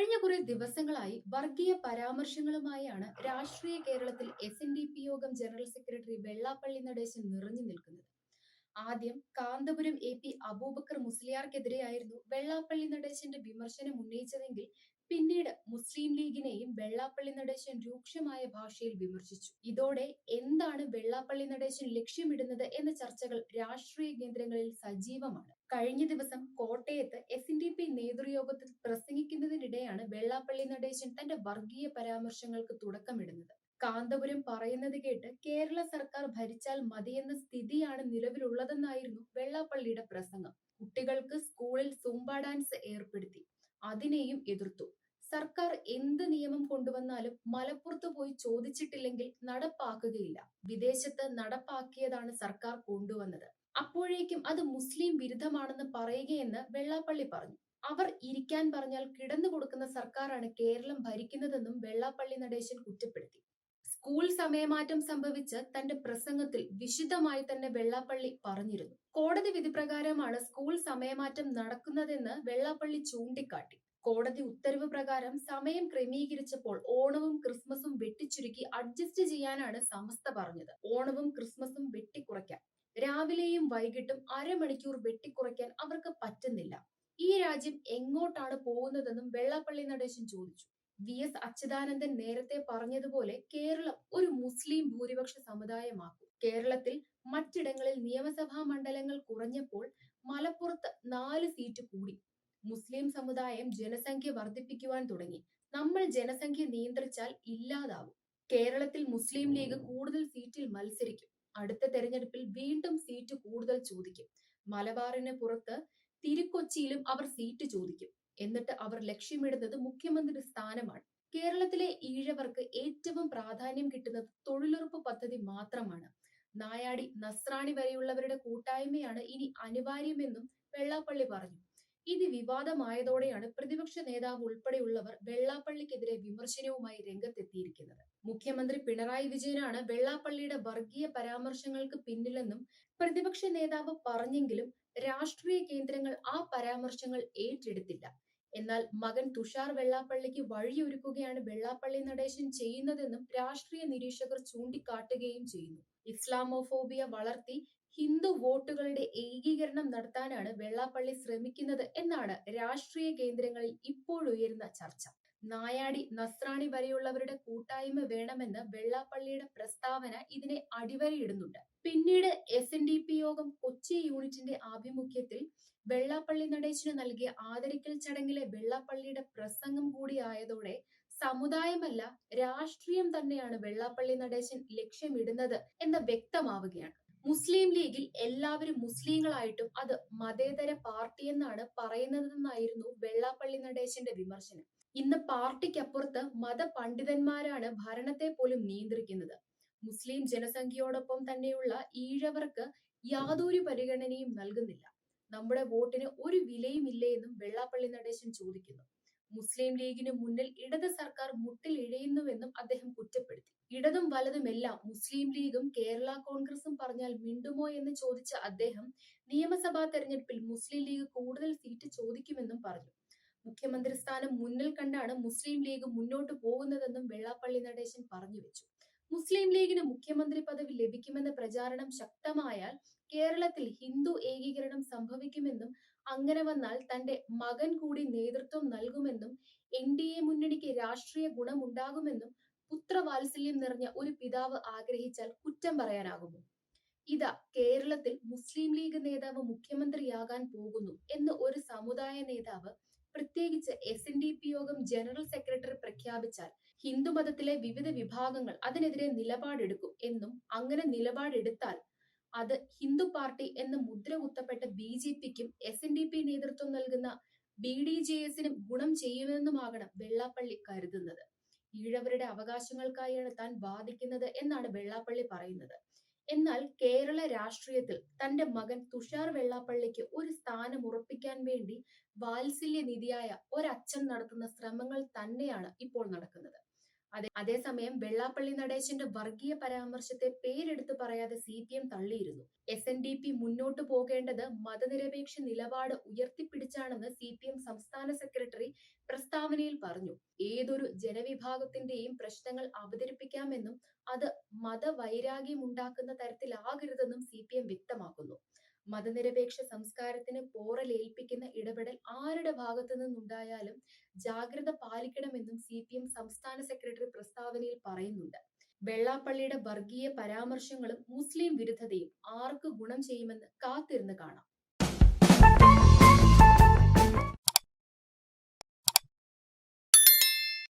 കഴിഞ്ഞ കുറെ ദിവസങ്ങളായി വർഗീയ പരാമർശങ്ങളുമായാണ് രാഷ്ട്രീയ കേരളത്തിൽ എസ് യോഗം ജനറൽ സെക്രട്ടറി വെള്ളാപ്പള്ളി നടേശൻ നിറഞ്ഞു നിൽക്കുന്നത്. ആദ്യം കാന്തപുരം എ പി അബൂബക്കർ മുസ്ലിയാർക്കെതിരെയായിരുന്നു വെള്ളാപ്പള്ളി നടേശന്റെ വിമർശനം ഉന്നയിച്ചതെങ്കിൽ പിന്നീട് മുസ്ലിം ലീഗിനെയും വെള്ളാപ്പള്ളി നടേശൻ രൂക്ഷമായ ഭാഷയിൽ വിമർശിച്ചു. ഇതോടെ എന്താണ് വെള്ളാപ്പള്ളി നടേശൻ ലക്ഷ്യമിടുന്നത് എന്ന ചർച്ചകൾ രാഷ്ട്രീയ കേന്ദ്രങ്ങളിൽ സജീവമാണ്. കഴിഞ്ഞ ദിവസം കോട്ടയത്ത് എസ് എൻ ഡി പി നേതൃയോഗത്തിൽ പ്രസംഗിക്കുന്നതിനിടെയാണ് വെള്ളാപ്പള്ളി നടേശൻ തന്റെ വർഗീയ പരാമർശങ്ങൾക്ക് തുടക്കമിടുന്നത്. കാന്തപുരം പറയുന്നത് കേട്ട് കേരള സർക്കാർ ഭരിച്ചാൽ മതിയെന്ന സ്ഥിതിയാണ് നിലവിലുള്ളതെന്നായിരുന്നു വെള്ളാപ്പള്ളിയുടെ പ്രസംഗം. കുട്ടികൾക്ക് സ്കൂളിൽ സുംബ ഡാൻസ് ഏർപ്പെടുത്തി. അതിനെയും എതിർത്തു. സർക്കാർ എന്ത് നിയമം കൊണ്ടുവന്നാലും മലപ്പുറത്ത് പോയി ചോദിച്ചിട്ടില്ലെങ്കിൽ നടപ്പാക്കുകയില്ല. വിദേശത്ത് നടപ്പാക്കിയതാണ് സർക്കാർ കൊണ്ടുവന്നത്. അപ്പോഴേക്കും അത് മുസ്ലിം വിരുദ്ധമാണെന്ന് പറയുകയെന്ന് വെള്ളാപ്പള്ളി പറഞ്ഞു. അവർ ഇരിക്കാൻ പറഞ്ഞാൽ കിടന്നു കൊടുക്കുന്ന സർക്കാരാണ് കേരളം ഭരിക്കുന്നതെന്നും വെള്ളാപ്പള്ളി നടേശൻ കുറ്റപ്പെടുത്തി. സ്കൂൾ സമയമാറ്റം സംഭവിച്ച് തന്റെ പ്രസംഗത്തിൽ വിശുദ്ധമായി തന്നെ വെള്ളാപ്പള്ളി പറഞ്ഞിരുന്നു. കോടതി വിധി പ്രകാരമാണ് സ്കൂൾ സമയമാറ്റം നടക്കുന്നതെന്ന് വെള്ളാപ്പള്ളി ചൂണ്ടിക്കാട്ടി. കോടതി ഉത്തരവ് പ്രകാരം സമയം ക്രമീകരിച്ചപ്പോൾ ഓണവും ക്രിസ്മസും വെട്ടിച്ചുരുക്കി അഡ്ജസ്റ്റ് ചെയ്യാനാണ് സമസ്ത പറഞ്ഞത്. ഓണവും ക്രിസ്മസും വെട്ടിക്കുറയ്ക്കാം രാവിലെയും വൈകിട്ടും അരമണിക്കൂർ വെട്ടിക്കുറയ്ക്കാൻ അവർക്ക് പറ്റുന്നില്ല. ഈ രാജ്യം എങ്ങോട്ടാണ് പോകുന്നതെന്നും വെള്ളാപ്പള്ളി നടേശൻ ചോദിച്ചു. വി എസ് അച്യുതാനന്ദൻ നേരത്തെ പറഞ്ഞതുപോലെ കേരളം ഒരു മുസ്ലിം ഭൂരിപക്ഷ സമുദായമാക്കും. കേരളത്തിൽ മറ്റിടങ്ങളിൽ നിയമസഭാ മണ്ഡലങ്ങൾ കുറഞ്ഞപ്പോൾ മലപ്പുറത്ത് നാല് സീറ്റ് കൂടി. മുസ്ലിം സമുദായം ജനസംഖ്യ വർദ്ധിപ്പിക്കുവാൻ തുടങ്ങി. നമ്മൾ ജനസംഖ്യ നിയന്ത്രിച്ചാൽ ഇല്ലാതാവും. കേരളത്തിൽ മുസ്ലിം ലീഗ് കൂടുതൽ സീറ്റിൽ മത്സരിക്കും. അടുത്ത തെരഞ്ഞെടുപ്പിൽ വീണ്ടും സീറ്റ് കൂടുതൽ ചോദിക്കും. മലബാറിന് പുറത്ത് തിരുക്കൊച്ചിയിലും അവർ സീറ്റ് ചോദിക്കും. എന്നിട്ട് അവർ ലക്ഷ്യമിടുന്നത് മുഖ്യമന്ത്രി സ്ഥാനമാണ്. കേരളത്തിലെ ഈഴവർക്ക് ഏറ്റവും പ്രാധാന്യം കിട്ടുന്നത് തൊഴിലുറപ്പ് പദ്ധതി മാത്രമാണ്. നായാടി നസ്രാണി വരെയുള്ളവരുടെ കൂട്ടായ്മയാണ് ഇനി അനിവാര്യമെന്നും വെള്ളാപ്പള്ളി പറഞ്ഞു. ഇത് വിവാദമായതോടെയാണ് പ്രതിപക്ഷ നേതാവ് ഉൾപ്പെടെയുള്ളവർ വെള്ളാപ്പള്ളിക്കെതിരെ വിമർശനവുമായി രംഗത്തെത്തിയിരിക്കുന്നത്. മുഖ്യമന്ത്രി പിണറായി വിജയനാണ് വെള്ളാപ്പള്ളിയുടെ വർഗീയ പരാമർശങ്ങൾക്ക് പിന്നിലെന്നും പ്രതിപക്ഷ നേതാവ് പറഞ്ഞെങ്കിലും രാഷ്ട്രീയ കേന്ദ്രങ്ങൾ ആ പരാമർശങ്ങൾ ഏറ്റെടുത്തില്ല. എന്നാൽ മകൻ തുഷാർ വെള്ളാപ്പള്ളിക്ക് വഴിയൊരുക്കുകയാണ് വെള്ളാപ്പള്ളി നടേശൻ ചെയ്യുന്നതെന്നും രാഷ്ട്രീയ നിരീക്ഷകർ ചൂണ്ടിക്കാട്ടുകയും ചെയ്യുന്നു. ഇസ്ലാമോഫോബിയ വളർത്തി ഹിന്ദു വോട്ടുകളുടെ ഏകീകരണം നടത്താനാണ് വെള്ളാപ്പള്ളി ശ്രമിക്കുന്നത് എന്നാണ് രാഷ്ട്രീയ കേന്ദ്രങ്ങളിൽ ഇപ്പോഴുയരുന്ന ചർച്ച. നായാടി നസ്രാണി വരെയുള്ളവരുടെ കൂട്ടായ്മ വേണമെന്ന് വെള്ളാപ്പള്ളിയുടെ പ്രസ്താവന ഇതിനെ അടിവരയിടുന്നുണ്ട്. പിന്നീട് എസ് എൻ ഡി പി യോഗം കൊച്ചി യൂണിറ്റിന്റെ ആഭിമുഖ്യത്തിൽ വെള്ളാപ്പള്ളി നടേശന് നൽകിയ ആദരിക്കൽ ചടങ്ങിലെ വെള്ളാപ്പള്ളിയുടെ പ്രസംഗം കൂടിയായതോടെ സമുദായമല്ല രാഷ്ട്രീയം തന്നെയാണ് വെള്ളാപ്പള്ളി നടേശൻ ലക്ഷ്യമിടുന്നത് എന്ന് വ്യക്തമാവുകയാണ്. മുസ്ലിം ലീഗിൽ എല്ലാവരും മുസ്ലിങ്ങളായിട്ടും അത് മതേതര പാർട്ടി എന്നാണ് പറയുന്നതെന്നായിരുന്നു വെള്ളാപ്പള്ളി നടേശന്റെ വിമർശനം. ഇന്ന് പാർട്ടിക്കപ്പുറത്ത് മതപണ്ഡിതന്മാരാണ് ഭരണത്തെ പോലും നിയന്ത്രിക്കുന്നത്. മുസ്ലിം ജനസംഖ്യയോടൊപ്പം തന്നെയുള്ള ഈഴവർക്ക് യാതൊരു പരിഗണനയും നൽകുന്നില്ല. നമ്മുടെ വോട്ടിന് ഒരു വിലയും ഇല്ലേ എന്നും വെള്ളാപ്പള്ളി നടേശൻ ചോദിക്കുന്നു. മുസ്ലിം ലീഗിന് മുന്നിൽ ഇടത് സർക്കാർ മുട്ടിൽ ഇഴയുന്നുവെന്നും അദ്ദേഹം കുറ്റപ്പെടുത്തി. ഇടതും വലതുമെല്ലാം മുസ്ലിം ലീഗും കേരള കോൺഗ്രസും പറഞ്ഞാൽ മിണ്ടുമോ എന്ന് ചോദിച്ച അദ്ദേഹം നിയമസഭാ തെരഞ്ഞെടുപ്പിൽ മുസ്ലിം ലീഗ് കൂടുതൽ സീറ്റ് ചോദിക്കുമെന്നും പറഞ്ഞു. മുഖ്യമന്ത്രി സ്ഥാനം മുന്നിൽ കണ്ടാണ് മുസ്ലിം ലീഗ് മുന്നോട്ട് പോകുന്നതെന്നും വെള്ളാപ്പള്ളി നടേശൻ പറഞ്ഞു വെച്ചു. മുസ്ലിം ലീഗിന് മുഖ്യമന്ത്രി പദവി ലഭിക്കുമെന്ന പ്രചാരണം ശക്തമായാൽ കേരളത്തിൽ ഹിന്ദു ഏകീകരണം സംഭവിക്കുമെന്നും അങ്ങനെ വന്നാൽ തന്റെ മകൻ കൂടി നേതൃത്വം നൽകുമെന്നും എൻ ഡി എ മുന്നണിക്ക് രാഷ്ട്രീയ ഗുണമുണ്ടാകുമെന്നും പുത്രവാത്സല്യം നിറഞ്ഞ ഒരു പിതാവ് ആഗ്രഹിച്ചാൽ കുറ്റം പറയാനാകുമോ? ഇതാ കേരളത്തിൽ മുസ്ലിം ലീഗ് നേതാവ് മുഖ്യമന്ത്രിയാകാൻ പോകുന്നു എന്ന് ഒരു സമുദായ നേതാവ് പ്രത്യേകിച്ച് S N D P Yogam general secretary പ്രഖ്യാപിച്ചാൽ ഹിന്ദുമതത്തിലെ വിവിധ വിഭാഗങ്ങൾ അതിനെതിരെ നിലപാടെടുക്കും എന്നും അങ്ങനെ നിലപാടെടുത്താൽ അത് ഹിന്ദു പാർട്ടി എന്ന് മുദ്ര കുത്തപ്പെട്ട ബി ജെ പിക്കും എസ് എൻ ഡി പി നേതൃത്വം നൽകുന്ന ബി ഡി ജെ എസിനും ഗുണം ചെയ്യുമെന്നുമാകണം വെള്ളാപ്പള്ളി കരുതുന്നത്. ഈഴവരുടെ അവകാശങ്ങൾക്കായാണ് താൻ വാദിക്കുന്നത് എന്നാണ് വെള്ളാപ്പള്ളി പറയുന്നത്. എന്നാൽ കേരള രാഷ്ട്രീയത്തിൽ തന്റെ മകൻ തുഷാർ വെള്ളാപ്പള്ളിക്ക് ഒരു സ്ഥാനം ഉറപ്പിക്കാൻ വേണ്ടി വാത്സല്യ നിധിയായ ഒരച്ഛൻ നടത്തുന്ന ശ്രമങ്ങൾ തന്നെയാണ് ഇപ്പോൾ നടക്കുന്നത്. അതെ അതേസമയം വെള്ളാപ്പള്ളി നടേശന്റെ വർഗീയ പരാമർശത്തെ പേരെടുത്തു പറയാതെ സി പി എം തള്ളിയിരുന്നു. എസ് എൻ ഡി പി മുന്നോട്ടു പോകേണ്ടത് മതനിരപേക്ഷ നിലപാട് ഉയർത്തിപ്പിടിച്ചാണെന്ന് സി പി എം സംസ്ഥാന സെക്രട്ടറി പ്രസ്താവനയിൽ പറഞ്ഞു. ഏതൊരു ജനവിഭാഗത്തിന്റെയും പ്രശ്നങ്ങൾ അവതരിപ്പിക്കാമെന്നും അത് മതവൈരാഗ്യമുണ്ടാക്കുന്ന തരത്തിലാകരുതെന്നും സി പി എം വ്യക്തമാക്കുന്നു. മതനിരപേക്ഷ സംസ്കാരത്തിന് പോറലേൽപ്പിക്കുന്ന ഇടപെടൽ ആരുടെ ഭാഗത്തു നിന്നുണ്ടായാലും ജാഗ്രത പാലിക്കണമെന്നും സി പി എം സംസ്ഥാന സെക്രട്ടറി പ്രസ്താവനയിൽ പറയുന്നുണ്ട്. വെള്ളാപ്പള്ളിയുടെ വർഗീയ പരാമർശങ്ങളും മുസ്ലിം വിരുദ്ധതയും ആർക്ക് ഗുണം ചെയ്യുമെന്ന് കാത്തിരുന്ന് കാണാം.